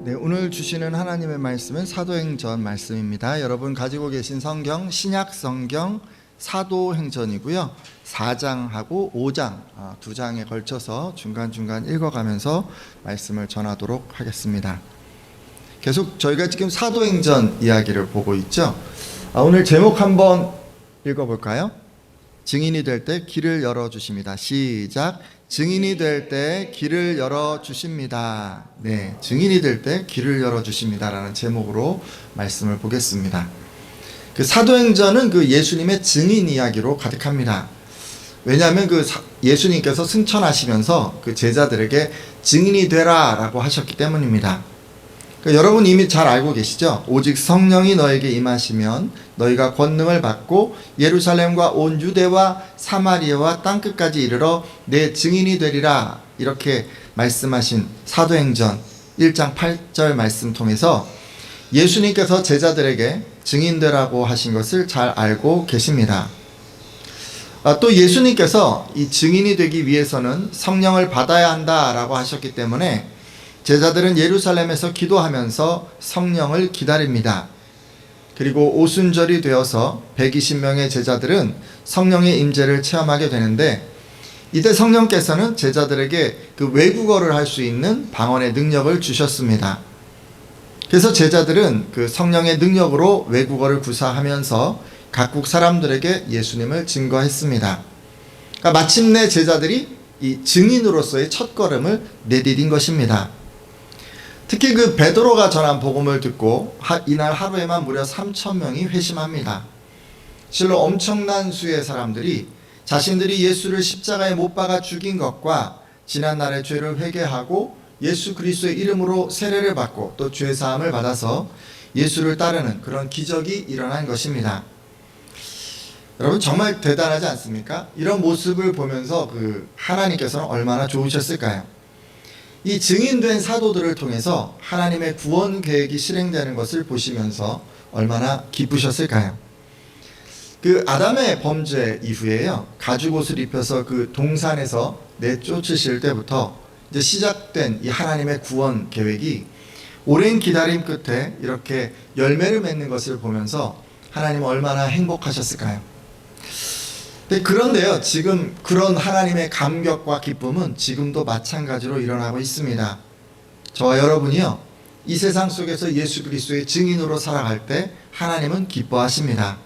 네, 오늘 주시는 하나님의 말씀은 사도행전 말씀입니다. 여러분 가지고 계신 성경 신약 성경 사도행전이고요. 4장하고 5장 아, 두 장에 걸쳐서 중간중간 읽어가면서 말씀을 전하도록 하겠습니다. 계속 저희가 지금 사도행전 이야기를 보고 있죠. 아, 오늘 제목 한번 읽어볼까요? 증인이 될 때 길을 열어 주십니다. 시작. 증인이 될 때 길을 열어 주십니다. 네, 증인이 될 때 길을 열어 주십니다라는 제목으로 말씀을 보겠습니다. 그 사도행전은 그 예수님의 증인 이야기로 가득합니다. 왜냐하면 그 사- 예수님께서 승천하시면서 그 제자들에게 증인이 되라라고 하셨기 때문입니다. 그 여러분 이미 잘 알고 계시죠? 오직 성령이 너에게 임하시면 너희가 권능을 받고 예루살렘과 온 유대와 사마리아와 땅 끝까지 이르러 내 증인이 되리라 이렇게 말씀하신 사도행전 1장 8절 말씀 통해서 예수님께서 제자들에게 증인되라고 하신 것을 잘 알고 계십니다. 아, 또 예수님께서 이 증인이 되기 위해서는 성령을 받아야 한다라고 하셨기 때문에 제자들은 예루살렘에서 기도하면서 성령을 기다립니다. 그리고 오순절이 되어서 120명의 제자들은 성령의 임재를 체험하게 되는데 이때 성령께서는 제자들에게 그 외국어를 할 수 있는 방언의 능력을 주셨습니다. 그래서 제자들은 그 성령의 능력으로 외국어를 구사하면서 각국 사람들에게 예수님을 증거했습니다. 그러니까 마침내 제자들이 이 증인으로서의 첫 걸음을 내디딘 것입니다. 특히 그 베드로가 전한 복음을 듣고 하- 이날 하루에만 무려 3천 명이 회심합니다. 실로 엄청난 수의 사람들이 자신들이 예수를 십자가에 못 박아 죽인 것과 지난 날의 죄를 회개하고 예수 그리스도의 이름으로 세례를 받고 또 죄 사함을 받아서 예수를 따르는 그런 기적이 일어난 것입니다. 여러분 정말 대단하지 않습니까? 이런 모습을 보면서 그 하나님께서는 얼마나 좋으셨을까요? 이 증인된 사도들을 통해서 하나님의 구원 계획이 실행되는 것을 보시면서 얼마나 기쁘셨을까요? 그 아담의 범죄 이후에요. 가죽 옷을 입혀서 그 동산에서 내쫓으실 때부터 이제 시작된 이 하나님의 구원 계획이 오랜 기다림 끝에 이렇게 열매를 맺는 것을 보면서 하나님 얼마나 행복하셨을까요? 네, 그런데요, 지금 그런 하나님의 감격과 기쁨은 지금도 마찬가지로 일어나고 있습니다. 저와 여러분이요, 이 세상 속에서 예수 그리스도의 증인으로 살아갈 때 하나님은 기뻐하십니다.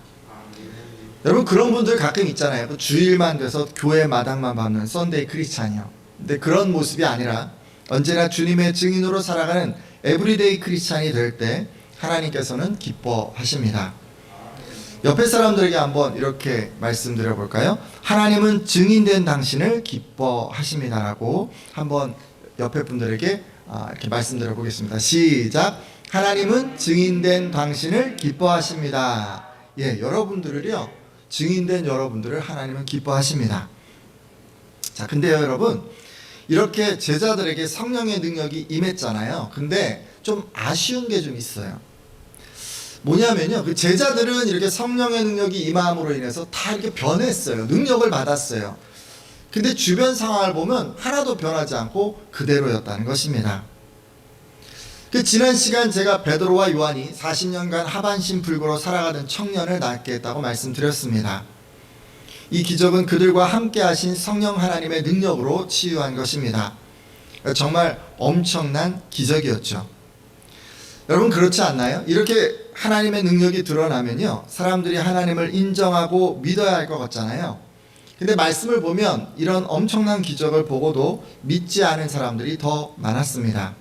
여러분 그런 분들 가끔 있잖아요. 그 주일만 돼서 교회 마당만 밟는 썬데이 크리스찬이요. 근데 그런 모습이 아니라 언제나 주님의 증인으로 살아가는 에브리데이 크리스찬이 될 때 하나님께서는 기뻐하십니다. 옆에 사람들에게 한번 이렇게 말씀드려 볼까요? 하나님은 증인된 당신을 기뻐하십니다라고 한번 옆에 분들에게 아, 이렇게 말씀드려 보겠습니다. 시작. 하나님은 증인된 당신을 기뻐하십니다. 예, 여러분들을요. 증인된 여러분들을 하나님은 기뻐하십니다. 자, 근데요, 여러분. 이렇게 제자들에게 성령의 능력이 임했잖아요. 근데 좀 아쉬운 게 좀 있어요. 뭐냐면요. 그 제자들은 이렇게 성령의 능력이 임함으로 인해서 다 이렇게 변했어요. 능력을 받았어요. 근데 주변 상황을 보면 하나도 변하지 않고 그대로였다는 것입니다. 그 지난 시간 제가 베드로와 요한이 40년간 하반신 불구로 살아가던 청년을 낫게 했다고 말씀드렸습니다. 이 기적은 그들과 함께 하신 성령 하나님의 능력으로 치유한 것입니다. 정말 엄청난 기적이었죠. 여러분 그렇지 않나요? 이렇게 하나님의 능력이 드러나면요. 사람들이 하나님을 인정하고 믿어야 할 것 같잖아요. 근데 말씀을 보면 이런 엄청난 기적을 보고도 믿지 않은 사람들이 더 많았습니다.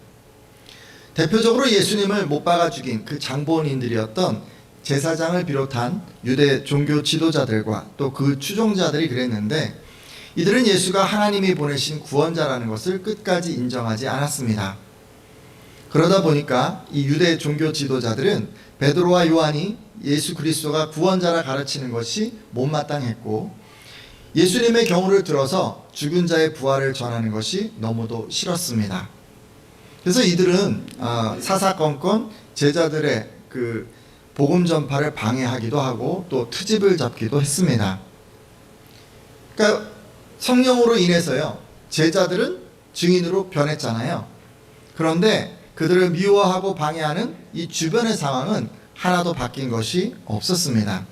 대표적으로 예수님을 못 박아 죽인 그 장본인들이었던 제사장을 비롯한 유대 종교 지도자들과 또 그 추종자들이 그랬는데 이들은 예수가 하나님이 보내신 구원자라는 것을 끝까지 인정하지 않았습니다. 그러다 보니까 이 유대 종교 지도자들은 베드로와 요한이 예수 그리스도가 구원자라 가르치는 것이 못마땅했고 예수님의 경우를 들어서 죽은 자의 부활을 전하는 것이 너무도 싫었습니다. 그래서 이들은 아, 사사건건 제자들의 그 복음 전파를 방해하기도 하고 또 트집을 잡기도 했습니다. 그러니까 성령으로 인해서요 제자들은 증인으로 변했잖아요. 그런데 그들을 미워하고 방해하는 이 주변의 상황은 하나도 바뀐 것이 없었습니다.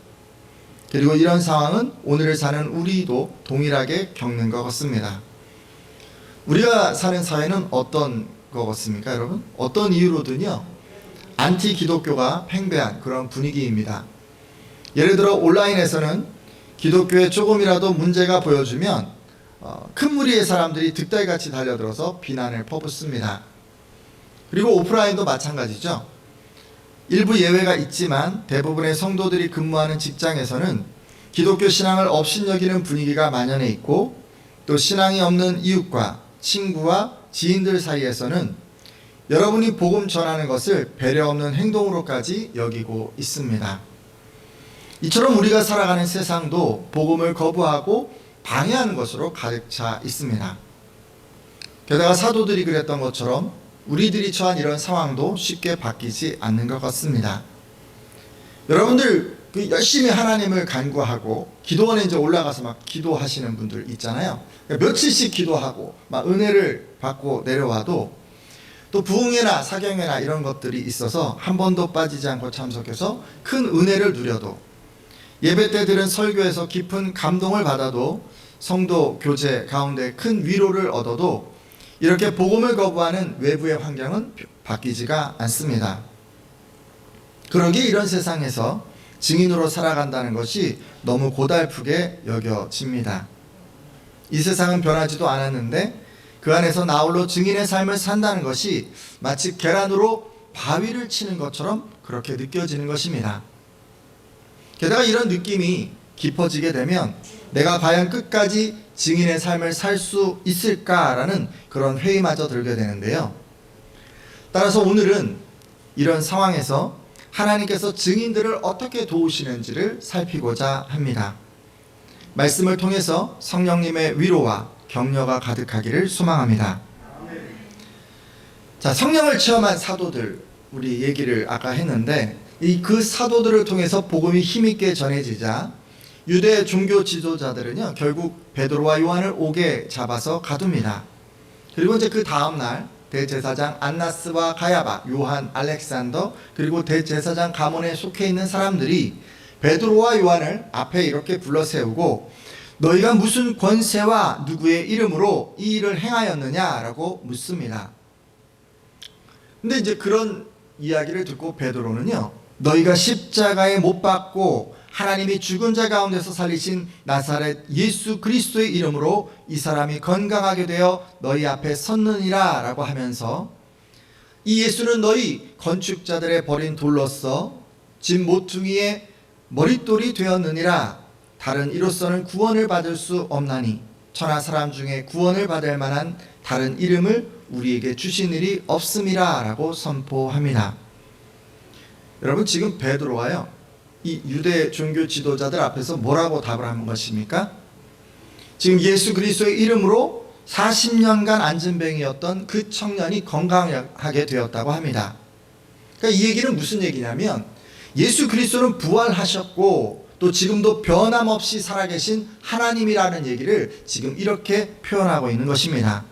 그리고 이런 상황은 오늘을 사는 우리도 동일하게 겪는 것 같습니다. 우리가 사는 사회는 어떤 것 같습니까, 여러분? 어떤 이유로든요, 안티 기독교가 팽배한 그런 분위기입니다. 예를 들어 온라인에서는 기독교에 조금이라도 문제가 보여주면 어, 큰 무리의 사람들이 득달같이 달려들어서 비난을 퍼붓습니다. 그리고 오프라인도 마찬가지죠. 일부 예외가 있지만 대부분의 성도들이 근무하는 직장에서는 기독교 신앙을 업신여기는 분위기가 만연해 있고 또 신앙이 없는 이웃과 친구와 지인들 사이에서는 여러분이 복음 전하는 것을 배려 없는 행동으로까지 여기고 있습니다. 이처럼 우리가 살아가는 세상도 복음을 거부하고 방해하는 것으로 가득 차 있습니다. 게다가 사도들이 그랬던 것처럼 우리들이 처한 이런 상황도 쉽게 바뀌지 않는 것 같습니다. 여러분들 그 열심히 하나님을 간구하고 기도원에 이제 올라가서 막 기도하시는 분들 있잖아요. 그러니까 며칠씩 기도하고 막 은혜를 받고 내려와도 또 부흥회나 사경회나 이런 것들이 있어서 한 번도 빠지지 않고 참석해서 큰 은혜를 누려도 예배 때 들은 설교에서 깊은 감동을 받아도 성도 교제 가운데 큰 위로를 얻어도 이렇게 복음을 거부하는 외부의 환경은 바뀌지가 않습니다. 그러기 이런 세상에서 증인으로 살아간다는 것이 너무 고달프게 여겨집니다. 이 세상은 변하지도 않았는데 그 안에서 나홀로 증인의 삶을 산다는 것이 마치 계란으로 바위를 치는 것처럼 그렇게 느껴지는 것입니다. 게다가 이런 느낌이 깊어지게 되면 내가 과연 끝까지 증인의 삶을 살 수 있을까라는 그런 회의마저 들게 되는데요. 따라서 오늘은 이런 상황에서 하나님께서 증인들을 어떻게 도우시는지를 살피고자 합니다. 말씀을 통해서 성령님의 위로와 격려가 가득하기를 소망합니다. 자, 성령을 체험한 사도들 우리 얘기를 아까 했는데 이 그 사도들을 통해서 복음이 힘있게 전해지자 유대 종교 지도자들은요 결국 베드로와 요한을 오게 잡아서 가둡니다. 그리고 이제 그 다음 날 대제사장 안나스와 가야바, 요한, 알렉산더 그리고 대제사장 가문에 속해 있는 사람들이 베드로와 요한을 앞에 이렇게 불러 세우고 너희가 무슨 권세와 누구의 이름으로 이 일을 행하였느냐라고 묻습니다. 근데 이제 그런 이야기를 듣고 베드로는요. 너희가 십자가에 못 박고 하나님이 죽은 자 가운데서 살리신 나사렛 예수 그리스도의 이름으로 이 사람이 건강하게 되어 너희 앞에 섰느니라 라고 하면서 이 예수는 너희 건축자들의 버린 돌로서 집 모퉁이의 머릿돌이 되었느니라 다른 이로서는 구원을 받을 수 없나니 천하 사람 중에 구원을 받을 만한 다른 이름을 우리에게 주신 일이 없음이라 라고 선포합니다. 여러분 지금 베드로가요. 이 유대 종교 지도자들 앞에서 뭐라고 답을 한 것입니까? 지금 예수 그리스도의 이름으로 40년간 안전병이었던 그 청년이 건강하게 되었다고 합니다. 그러니까 이 얘기는 무슨 얘기냐면 예수 그리스도는 부활하셨고 또 지금도 변함없이 살아계신 하나님이라는 얘기를 지금 이렇게 표현하고 있는 것입니다.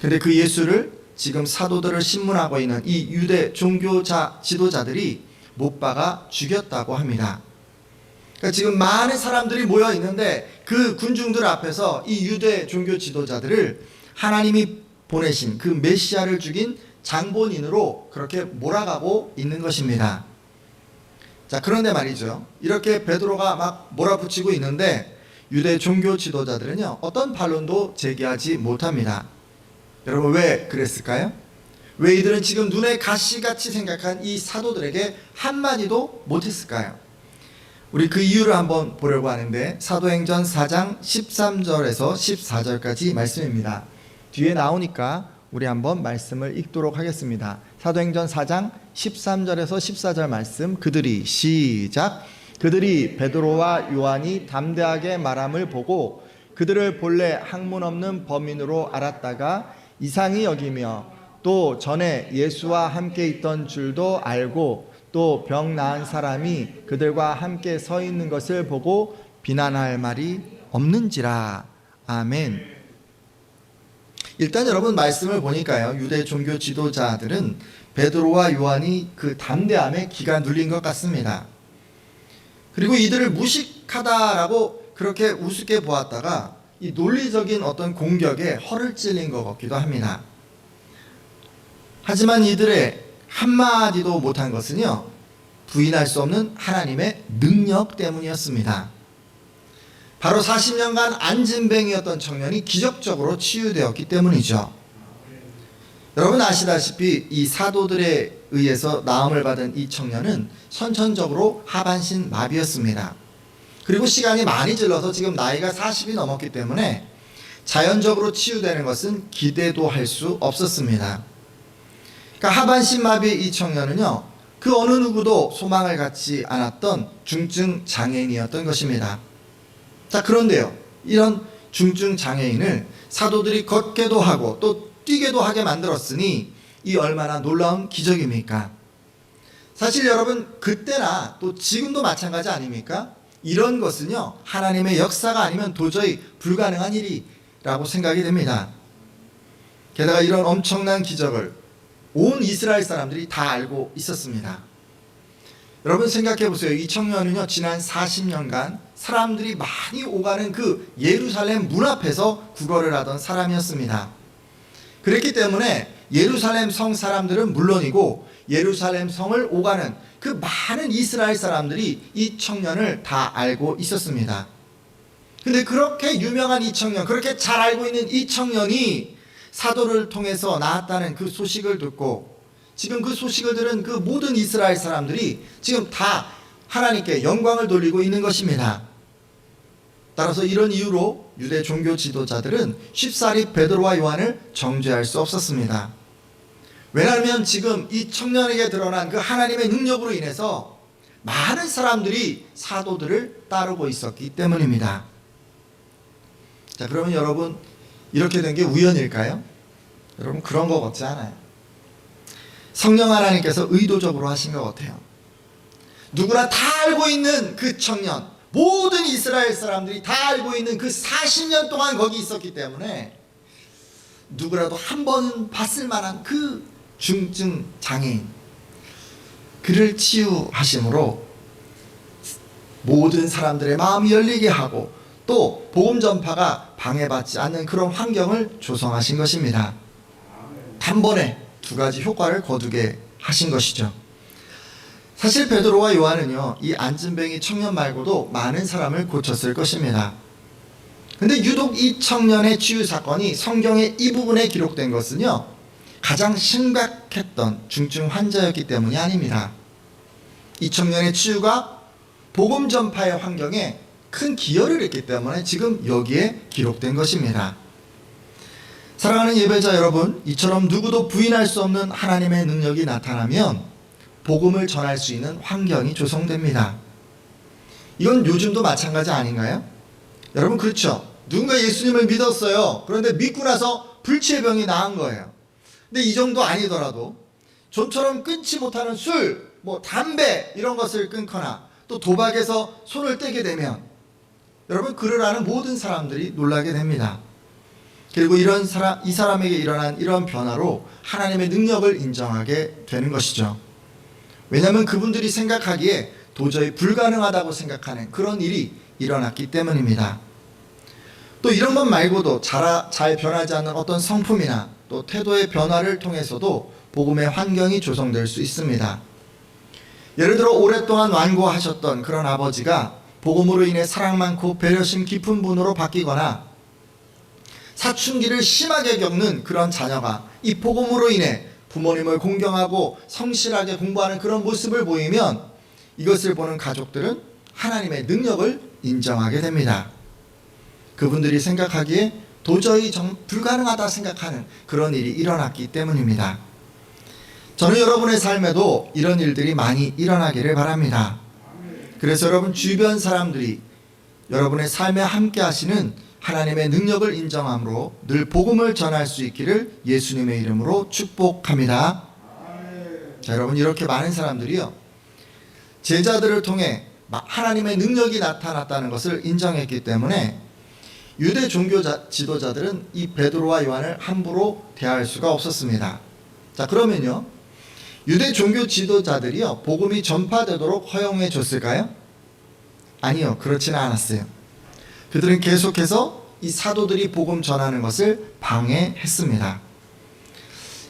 근데 그 예수를 지금 사도들을 신문하고 있는 이 유대 종교자 지도자들이 못 박아 죽였다고 합니다. 그러니까 지금 많은 사람들이 모여 있는데 그 군중들 앞에서 이 유대 종교 지도자들을 하나님이 보내신 그 메시아를 죽인 장본인으로 그렇게 몰아가고 있는 것입니다. 자, 그런데 말이죠. 이렇게 베드로가 막 몰아붙이고 있는데 유대 종교 지도자들은요. 어떤 반론도 제기하지 못합니다. 여러분 왜 그랬을까요? 왜 이들은 지금 눈에 가시같이 생각한 이 사도들에게 한마디도 못했을까요? 우리 그 이유를 한번 보려고 하는데 사도행전 4장 13절에서 14절까지 말씀입니다. 뒤에 나오니까 우리 한번 말씀을 읽도록 하겠습니다. 사도행전 4장 13절에서 14절 말씀 그들이 시작 그들이 베드로와 요한이 담대하게 말함을 보고 그들을 본래 학문 없는 범인으로 알았다가 이상히 여기며 또 전에 예수와 함께 있던 줄도 알고 또 병 나은 사람이 그들과 함께 서 있는 것을 보고 비난할 말이 없는지라. 아멘. 일단 여러분 말씀을 보니까요. 유대 종교 지도자들은 베드로와 요한이 그 담대함에 기가 눌린 것 같습니다. 그리고 이들을 무식하다라고 그렇게 우습게 보았다가 이 논리적인 어떤 공격에 허를 찔린 것 같기도 합니다. 하지만 이들의 한마디도 못한 것은요, 부인할 수 없는 하나님의 능력 때문이었습니다. 바로 40년간 안진뱅이였던 청년이 기적적으로 치유되었기 때문이죠. 여러분 아시다시피 이 사도들에 의해서 나음을 받은 이 청년은 선천적으로 하반신 마비였습니다. 그리고 시간이 많이 질러서 지금 나이가 40이 넘었기 때문에 자연적으로 치유되는 것은 기대도 할 수 없었습니다. 그러니까 하반신 마비 이 청년은요, 그 어느 누구도 소망을 갖지 않았던 중증 장애인이었던 것입니다. 자, 그런데요, 이런 중증 장애인을 사도들이 걷게도 하고 또 뛰게도 하게 만들었으니 이 얼마나 놀라운 기적입니까? 사실 여러분, 그때나 또 지금도 마찬가지 아닙니까? 이런 것은요, 하나님의 역사가 아니면 도저히 불가능한 일이라고 생각이 됩니다. 게다가 이런 엄청난 기적을 온 이스라엘 사람들이 다 알고 있었습니다. 여러분 생각해 보세요. 이 청년은요, 지난 40년간 사람들이 많이 오가는 그 예루살렘 문 앞에서 구걸을 하던 사람이었습니다. 그랬기 때문에 예루살렘 성 사람들은 물론이고 예루살렘 성을 오가는 그 많은 이스라엘 사람들이 이 청년을 다 알고 있었습니다. 근데 그렇게 유명한 이 청년, 그렇게 잘 알고 있는 이 청년이 사도를 통해서 나왔다는 그 소식을 듣고 지금 그 소식을 들은 그 모든 이스라엘 사람들이 지금 다 하나님께 영광을 돌리고 있는 것입니다. 따라서 이런 이유로 유대 종교 지도자들은 쉽사리 베드로와 요한을 정죄할 수 없었습니다. 왜냐하면 지금 이 청년에게 드러난 그 하나님의 능력으로 인해서 많은 사람들이 사도들을 따르고 있었기 때문입니다. 자, 그러면 여러분 이렇게 된 게 우연일까요? 여러분 그런 것 같지 않아요. 성령 하나님께서 의도적으로 하신 것 같아요. 누구나 다 알고 있는 그 청년, 모든 이스라엘 사람들이 다 알고 있는 그 40년 동안 거기 있었기 때문에 누구라도 한 번 봤을 만한 그 중증 장애인 그를 치유하심으로 모든 사람들의 마음이 열리게 하고 또 복음 전파가 방해받지 않는 그런 환경을 조성하신 것입니다. 단번에 두 가지 효과를 거두게 하신 것이죠. 사실 베드로와 요한은요, 이 안진뱅이 청년 말고도 많은 사람을 고쳤을 것입니다. 근데 유독 이 청년의 치유 사건이 성경의 이 부분에 기록된 것은요, 가장 심각했던 중증 환자였기 때문이 아닙니다. 이 청년의 치유가 복음 전파의 환경에 큰 기여를 했기 때문에 지금 여기에 기록된 것입니다. 사랑하는 예배자 여러분, 이처럼 누구도 부인할 수 없는 하나님의 능력이 나타나면 복음을 전할 수 있는 환경이 조성됩니다. 이건 요즘도 마찬가지 아닌가요? 여러분 그렇죠. 누군가 예수님을 믿었어요. 그런데 믿고 나서 불치의 병이 나은 거예요. 근데 이 정도 아니더라도 좀처럼 끊지 못하는 술, 뭐 담배 이런 것을 끊거나 또 도박에서 손을 떼게 되면 여러분 그를 아는 모든 사람들이 놀라게 됩니다. 그리고 이런 사람 이 사람에게 일어난 이런 변화로 하나님의 능력을 인정하게 되는 것이죠. 왜냐하면 그분들이 생각하기에 도저히 불가능하다고 생각하는 그런 일이 일어났기 때문입니다. 또 이런 것 말고도 잘, 잘 변하지 않는 어떤 성품이나 또 태도의 변화를 통해서도 복음의 환경이 조성될 수 있습니다. 예를 들어 오랫동안 완고하셨던 그런 아버지가 복음으로 인해 사랑 많고 배려심 깊은 분으로 바뀌거나 사춘기를 심하게 겪는 그런 자녀가 이 복음으로 인해 부모님을 공경하고 성실하게 공부하는 그런 모습을 보이면 이것을 보는 가족들은 하나님의 능력을 인정하게 됩니다. 그분들이 생각하기에 도저히 정, 불가능하다 생각하는 그런 일이 일어났기 때문입니다. 저는 여러분의 삶에도 이런 일들이 많이 일어나기를 바랍니다. 그래서 여러분 주변 사람들이 여러분의 삶에 함께 하시는 하나님의 능력을 인정함으로 늘 복음을 전할 수 있기를 예수님의 이름으로 축복합니다. 자, 여러분 이렇게 많은 사람들이요. 제자들을 통해 하나님의 능력이 나타났다는 것을 인정했기 때문에 유대 종교 자- 지도자들은 이 베드로와 요한을 함부로 대할 수가 없었습니다. 자, 그러면요. 유대 종교 지도자들이요. 복음이 전파되도록 허용해 줬을까요? 아니요. 그렇지는 않았어요. 그들은 계속해서 이 사도들이 복음 전하는 것을 방해했습니다.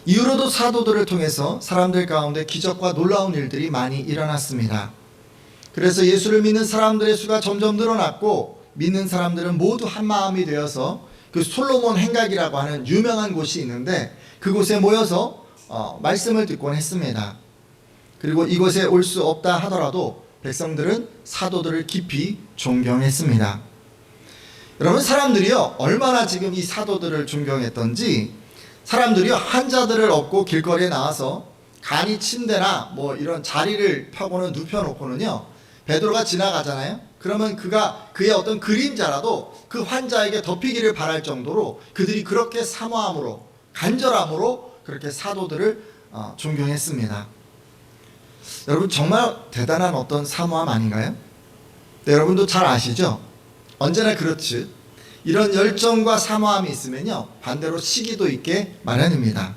이후로도 사도들을 통해서 사람들 가운데 기적과 놀라운 일들이 많이 일어났습니다. 그래서 예수를 믿는 사람들의 수가 점점 늘어났고 믿는 사람들은 모두 한 마음이 되어서 그 솔로몬 행각이라고 하는 유명한 곳이 있는데 그곳에 모여서 어, 말씀을 듣곤 했습니다. 그리고 이곳에 올 수 없다 하더라도 백성들은 사도들을 깊이 존경했습니다. 여러분 사람들이요 얼마나 지금 이 사도들을 존경했던지 사람들이요 환자들을 업고 길거리에 나와서 간이 침대나 뭐 이런 자리를 펴고는 눕혀놓고는요 베드로가 지나가잖아요. 그러면 그가 그의 어떤 그림자라도 그 환자에게 덮이기를 바랄 정도로 그들이 그렇게 사모함으로 간절함으로 그렇게 사도들을 어, 존경했습니다. 여러분 정말 대단한 어떤 사모함 아닌가요? 네, 여러분도 잘 아시죠? 언제나 그렇지. 이런 열정과 사모함이 있으면요 반대로 시기도 있게 마련입니다.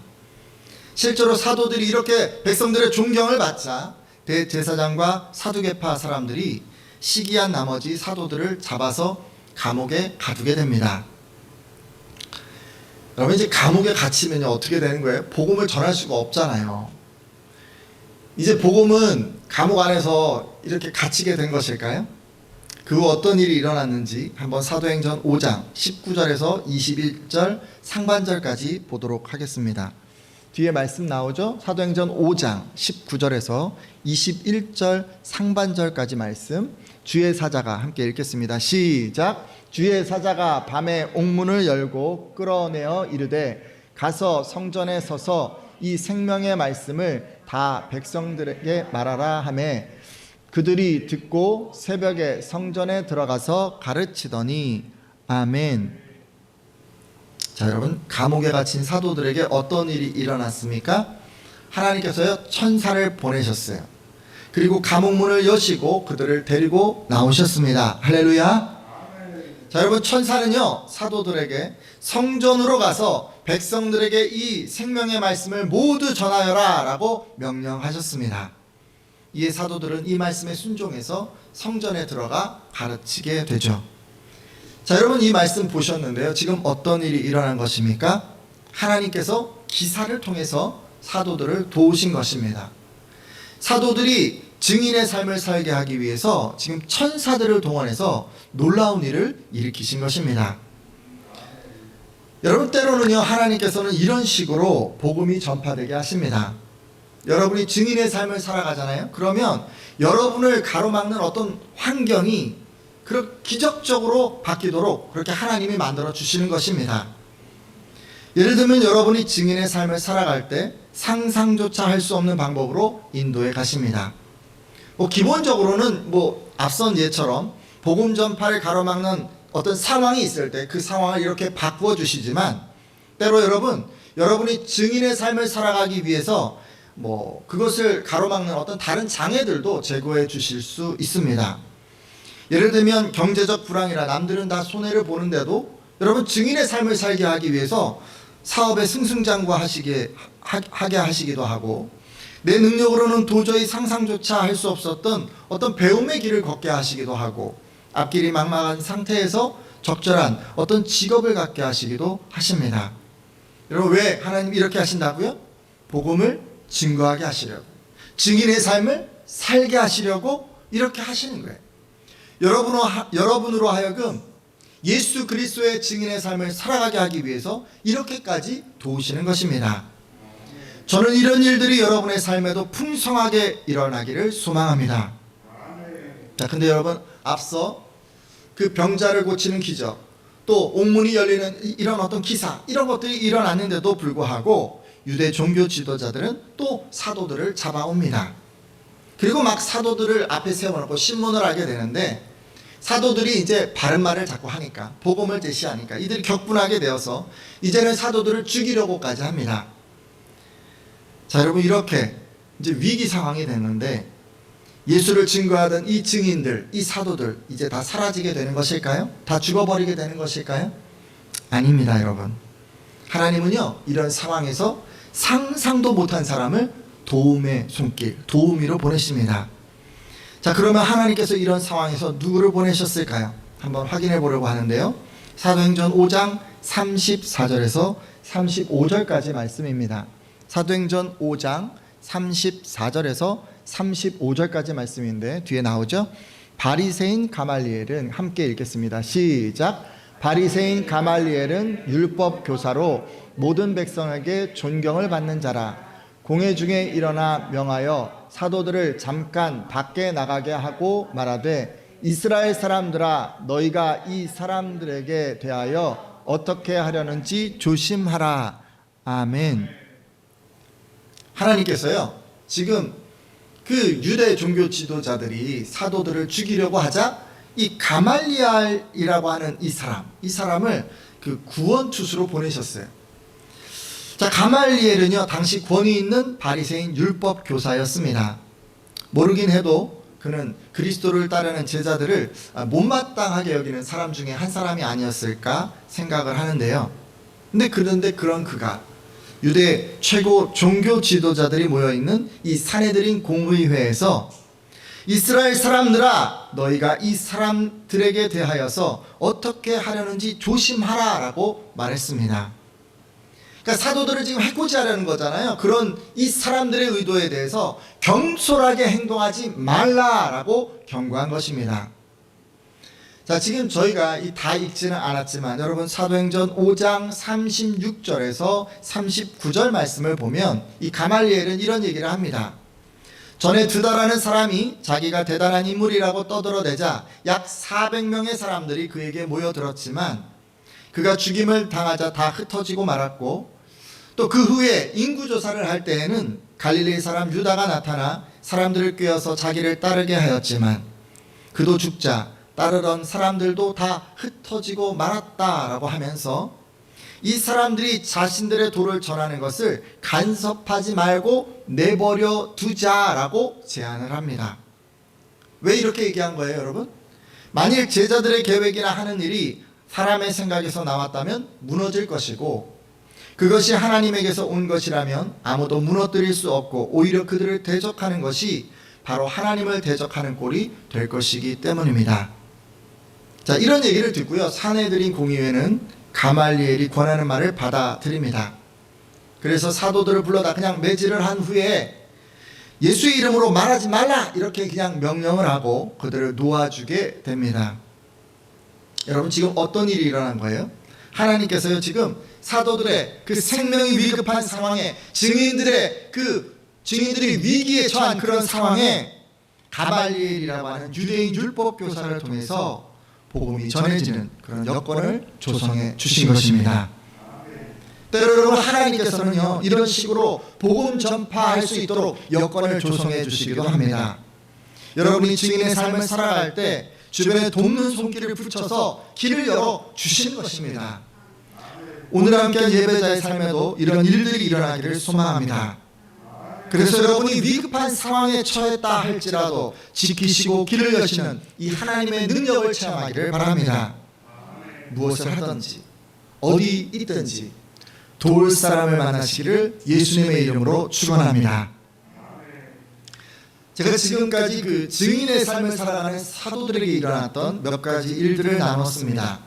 실제로 사도들이 이렇게 백성들의 존경을 받자 대제사장과 사두개파 사람들이 시기한 나머지 사도들을 잡아서 감옥에 가두게 됩니다. 여러분 이제 감옥에 갇히면요 어떻게 되는 거예요? 복음을 전할 수가 없잖아요. 이제 복음은 감옥 안에서 이렇게 갇히게 된 것일까요? 그후 어떤 일이 일어났는지 한번 사도행전 5장 19절에서 21절 상반절까지 보도록 하겠습니다. 뒤에 말씀 나오죠? 사도행전 5장 19절에서 21절 상반절까지 말씀 주의 사자가 함께 읽겠습니다. 시작. 주의 사자가 밤에 옥문을 열고 끌어내어 이르되 가서 성전에 서서 이 생명의 말씀을 다 백성들에게 말하라 하매 그들이 듣고 새벽에 성전에 들어가서 가르치더니 아멘. 자, 여러분 감옥에 갇힌 사도들에게 어떤 일이 일어났습니까? 하나님께서요 천사를 보내셨어요. 그리고 감옥 문을 여시고 그들을 데리고 나오셨습니다. 할렐루야. 자, 여러분 천사는요 사도들에게 성전으로 가서 백성들에게 이 생명의 말씀을 모두 전하여라 라고 명령하셨습니다. 이에 사도들은 이 말씀에 순종해서 성전에 들어가 가르치게 되죠. 자, 여러분 이 말씀 보셨는데요. 지금 어떤 일이 일어난 것입니까? 하나님께서 기사를 통해서 사도들을 도우신 것입니다. 사도들이 증인의 삶을 살게 하기 위해서 지금 천사들을 동원해서 놀라운 일을 일으키신 것입니다. 여러분 때로는요 하나님께서는 이런 식으로 복음이 전파되게 하십니다. 여러분이 증인의 삶을 살아가잖아요. 그러면 여러분을 가로막는 어떤 환경이 그렇게 기적적으로 바뀌도록 그렇게 하나님이 만들어 주시는 것입니다. 예를 들면 여러분이 증인의 삶을 살아갈 때 상상조차 할 수 없는 방법으로 인도에 가십니다. 뭐 기본적으로는 뭐 앞선 예처럼 복음 전파를 가로막는 어떤 상황이 있을 때 그 상황을 이렇게 바꾸어 주시지만 때로 여러분 여러분이 증인의 삶을 살아가기 위해서 뭐 그것을 가로막는 어떤 다른 장애들도 제거해 주실 수 있습니다. 예를 들면 경제적 불황이라 남들은 다 손해를 보는데도 여러분 증인의 삶을 살게 하기 위해서 사업에 승승장구하시게 하- 하게 하시기도 하고 내 능력으로는 도저히 상상조차 할 수 없었던 어떤 배움의 길을 걷게 하시기도 하고 앞길이 막막한 상태에서 적절한 어떤 직업을 갖게 하시기도 하십니다. 여러분 왜 하나님 이렇게 하신다고요? 복음을 증거하게 하시려고 증인의 삶을 살게 하시려고 이렇게 하시는 거예요. 여러분으로, 하, 여러분으로 하여금 예수 그리스도의 증인의 삶을 살아가게 하기 위해서 이렇게까지 도우시는 것입니다. 저는 이런 일들이 여러분의 삶에도 풍성하게 일어나기를 소망합니다. 자, 근데 여러분 앞서 그 병자를 고치는 기적, 또 옥문이 열리는 이- 이런 어떤 기사, 이런 것들이 일어났는데도 불구하고 유대 종교 지도자들은 또 사도들을 잡아옵니다. 그리고 막 사도들을 앞에 세워놓고 신문을 하게 되는데 사도들이 이제 바른 말을 자꾸 하니까 복음을 제시하니까 이들이 격분하게 되어서 이제는 사도들을 죽이려고까지 합니다. 자 여러분 이렇게 이제 위기 상황이 됐는데 예수를 증거하던 이 증인들, 이 사도들 이제 다 사라지게 되는 것일까요? 다 죽어버리게 되는 것일까요? 아닙니다, 여러분. 하나님은요, 이런 상황에서 상상도 못한 사람을 도움의 손길, 도우미로 보내십니다. 자, 그러면 하나님께서 이런 상황에서 누구를 보내셨을까요? 한번 확인해 보려고 하는데요. 사도행전 5장 34절에서 35절까지 말씀입니다. 사도행전 5장 34절에서 35절까지 말씀인데 뒤에 나오죠. 바리새인 가말리엘은 함께 읽겠습니다. 시작. 바리새인 가말리엘은 율법 교사로 모든 백성에게 존경을 받는 자라. 공회 중에 일어나 명하여 사도들을 잠깐 밖에 나가게 하고 말하되 이스라엘 사람들아 너희가 이 사람들에게 대하여 어떻게 하려는지 조심하라. 아멘. 하나님께서요. 지금 그 유대 종교 지도자들이 사도들을 죽이려고 하자 이 가말리알이라고 하는 이 사람, 이 사람을 그 구원 투수로 보내셨어요. 자, 가말리엘은요, 당시 권위 있는 바리새인 율법 교사였습니다. 모르긴 해도 그는 그리스도를 따르는 제자들을 아, 못마땅하게 여기는 사람 중에 한 사람이 아니었을까 생각을 하는데요. 근데 그런데 그런 그가 유대 최고 종교 지도자들이 모여 있는 이 사내들인 공의회에서 이스라엘 사람들아 너희가 이 사람들에게 대하여서 어떻게 하려는지 조심하라라고 말했습니다. 그러니까 사도들을 지금 해코지하려는 거잖아요. 그런 이 사람들의 의도에 대해서 경솔하게 행동하지 말라라고 경고한 것입니다. 자, 지금 저희가 이다 읽지는 않았지만 여러분 사도행전 5장 36절에서 39절 말씀을 보면 이 가말리엘은 이런 얘기를 합니다. 전에 드다라는 사람이 자기가 대단한 인물이라고 떠들어대자 약 400명의 사람들이 그에게 모여들었지만 그가 죽임을 당하자 다 흩어지고 말았고 또 그 후에 인구조사를 할 때에는 갈릴리 사람 유다가 나타나 사람들을 꿰어서 자기를 따르게 하였지만 그도 죽자 따르던 사람들도 다 흩어지고 말았다라고 하면서 이 사람들이 자신들의 도를 전하는 것을 간섭하지 말고 내버려 두자라고 제안을 합니다. 왜 이렇게 얘기한 거예요, 여러분? 만일 제자들의 계획이나 하는 일이 사람의 생각에서 나왔다면 무너질 것이고 그것이 하나님에게서 온 것이라면 아무도 무너뜨릴 수 없고 오히려 그들을 대적하는 것이 바로 하나님을 대적하는 꼴이 될 것이기 때문입니다. 자, 이런 얘기를 듣고요. 사내들인 공의회는 가말리엘이 권하는 말을 받아들입니다. 그래서 사도들을 불러다 그냥 매질을 한 후에 예수의 이름으로 말하지 말라! 이렇게 그냥 명령을 하고 그들을 놓아주게 됩니다. 여러분, 지금 어떤 일이 일어난 거예요? 하나님께서요, 지금 사도들의 그 생명이 위급한 상황에 증인들의 그 증인들이 위기에 처한 그런 상황에 가발리엘이라고 하는 유대인 율법 교사를 통해서 복음이 전해지는 그런 여건을 조성해 주신 것입니다. 때로 여러분 하나님께서는요 이런 식으로 복음 전파할 수 있도록 여건을 조성해 주시기도 합니다. 여러분이 증인의 삶을 살아갈 때 주변에 돕는 손길을 붙여서 길을 열어 주시는 것입니다. 오늘 함께한 예배자의 삶에도 이런 일들이 일어나기를 소망합니다. 그래서 여러분이 위급한 상황에 처했다 할지라도 지키시고 길을 여시는 이 하나님의 능력을 체험하기를 바랍니다. 무엇을 하든지 어디 있든지 도울 사람을 만나시기를 예수님의 이름으로 축원합니다. 제가 지금까지 그 증인의 삶을 살아가는 사도들에게 일어났던 몇 가지 일들을 나눴습니다.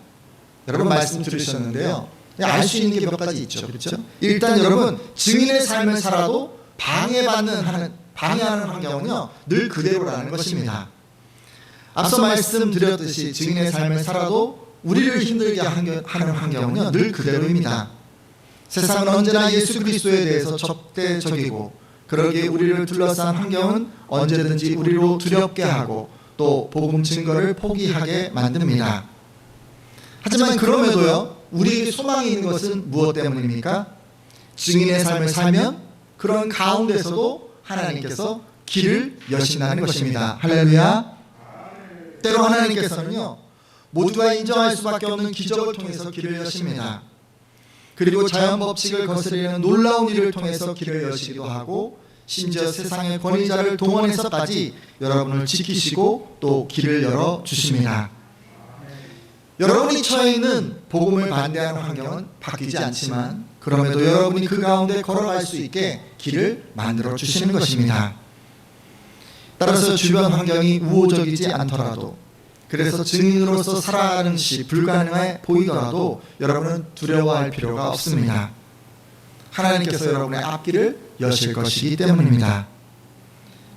여러분 말씀 들으셨는데요. 알 수 있는 게 몇 가지 있죠. 그렇죠? 일단 여러분 증인의 삶을 살아도 방해받는 하는 방해하는 환경은요 늘 그대로라는 것입니다. 앞서 말씀드렸듯이 증인의 삶을 살아도 우리를 힘들게 하는 환경은요 늘 그대로입니다. 세상은 언제나 예수 그리스도에 대해서 적대적이고 그러기에 우리를 둘러싼 환경은 언제든지 우리로 두렵게 하고 또 복음 증거를 포기하게 만듭니다. 하지만 그럼에도요 우리에게 소망이 있는 것은 무엇 때문입니까? 증인의 삶을 살면 그런 가운데서도 하나님께서 길을 여신다는 것입니다. 할렐루야. 때로 하나님께서는요, 모두가 인정할 수밖에 없는 기적을 통해서 길을 여십니다. 그리고 자연 법칙을 거스르는 놀라운 일을 통해서 길을 여시기도 하고, 심지어 세상의 권위자를 동원해서까지 여러분을 지키시고 또 길을 열어 주십니다. 여러분이 처해 있는 복음을 반대하는 환경은 바뀌지 않지만 그럼에도 여러분이 그 가운데 걸어갈 수 있게 길을 만들어 주시는 것입니다. 따라서 주변 환경이 우호적이지 않더라도 그래서 증인으로서 살아가는 것이 불가능해 보이더라도 여러분은 두려워할 필요가 없습니다. 하나님께서 여러분의 앞길을 여실 것이기 때문입니다.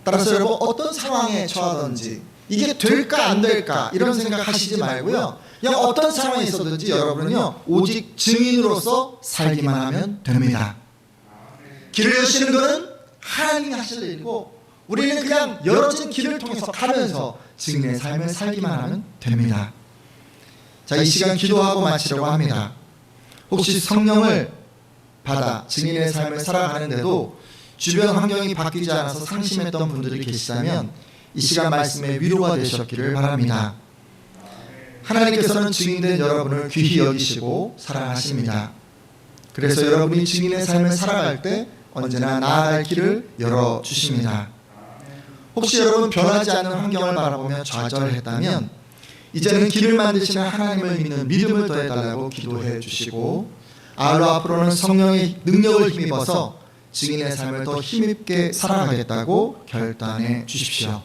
따라서 여러분 어떤 상황에 처하든지 이게 될까 안 될까 이런 생각하시지 말고요. 그냥 어떤 상황에 있어든지 여러분은요 오직 증인으로서 살기만 하면 됩니다. 길을 여시는 것은 하나님이 하실 일이고 우리는 그냥 열어진 길을 통해서 가면서 증인의 삶을 살기만 하면 됩니다. 자, 이 시간 기도하고 마치려고 합니다. 혹시 성령을 받아 증인의 삶을 살아가는데도 주변 환경이 바뀌지 않아서 상심했던 분들이 계시다면 이 시간 말씀에 위로가 되셨기를 바랍니다. 하나님께서는 증인된 여러분을 귀히 여기시고 사랑하십니다. 그래서 여러분이 증인의 삶을 살아갈 때 언제나 나아갈 길을 열어 주십니다. 혹시 여러분 변하지 않는 환경을 바라보며 좌절했다면 이제는 길을 만드시는 하나님을 믿는 믿음을 더해달라고 기도해 주시고 아울러 앞으로는 성령의 능력을 힘입어서 증인의 삶을 더 힘있게 살아가겠다고 결단해 주십시오.